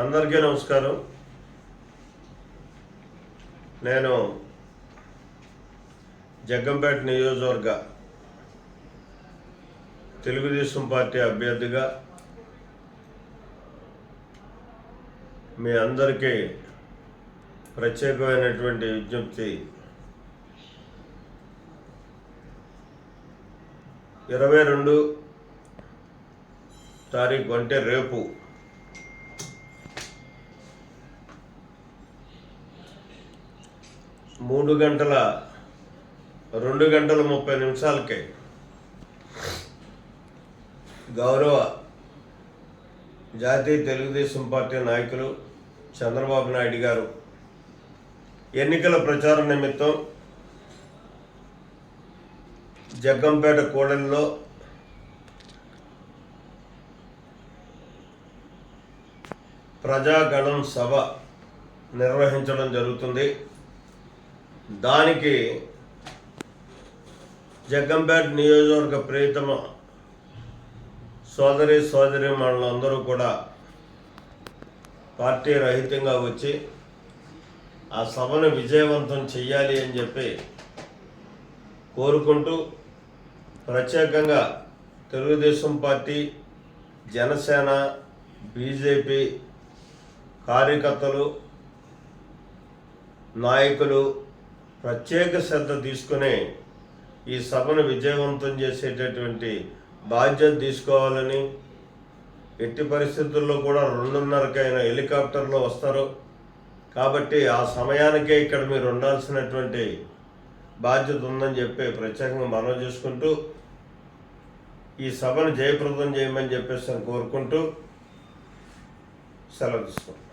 అందరికీ నమస్కారం. నేను జగ్గంపేట నియోజకవర్గ తెలుగుదేశం పార్టీ అభ్యర్థిగా మీ అందరికీ ప్రత్యేకమైనటువంటి విజ్ఞప్తి. ఇరవై రెండు తారీఖు అంటే రేపు మూడు గంటల రెండు గంటల ముప్పై నిమిషాలకే. గౌరవ జాతీయ తెలుగుదేశం పార్టీ నాయకులు చంద్రబాబు నాయుడు గారు ఎన్నికల ప్రచార నిమిత్తం జగ్గంపేట కూడలిలో ప్రజాగణం సభ నిర్వహించడం జరుగుతుంది. దానికి జగ్గంపేట నియోజకవర్గ ప్రియతమ సోదరి సోదరి మనందరూ కూడా పార్టీ రహితంగా వచ్చి ఆ సభను విజయవంతం చెయ్యాలి అని చెప్పి కోరుకుంటూ ప్రత్యేకంగా తెలుగుదేశం పార్టీ జనసేన బీజేపీ కార్యకర్తలు నాయకులు ప్రత్యేక శ్రద్ధ తీసుకుని ఈ సభను విజయవంతం చేసేటటువంటి బాధ్యత తీసుకోవాలని ఎట్టి పరిస్థితుల్లో కూడా రెండున్నరకైనా హెలికాప్టర్లో వస్తారు. కాబట్టి ఆ సమయానికే ఇక్కడ మీరు ఉండాల్సినటువంటి బాధ్యత ఉందని చెప్పి ప్రత్యేకంగా మనం చేసుకుంటూ ఈ సభను జయప్రదం చేయమని చెప్పేసి కోరుకుంటూ సెలవు తీసుకుంటాం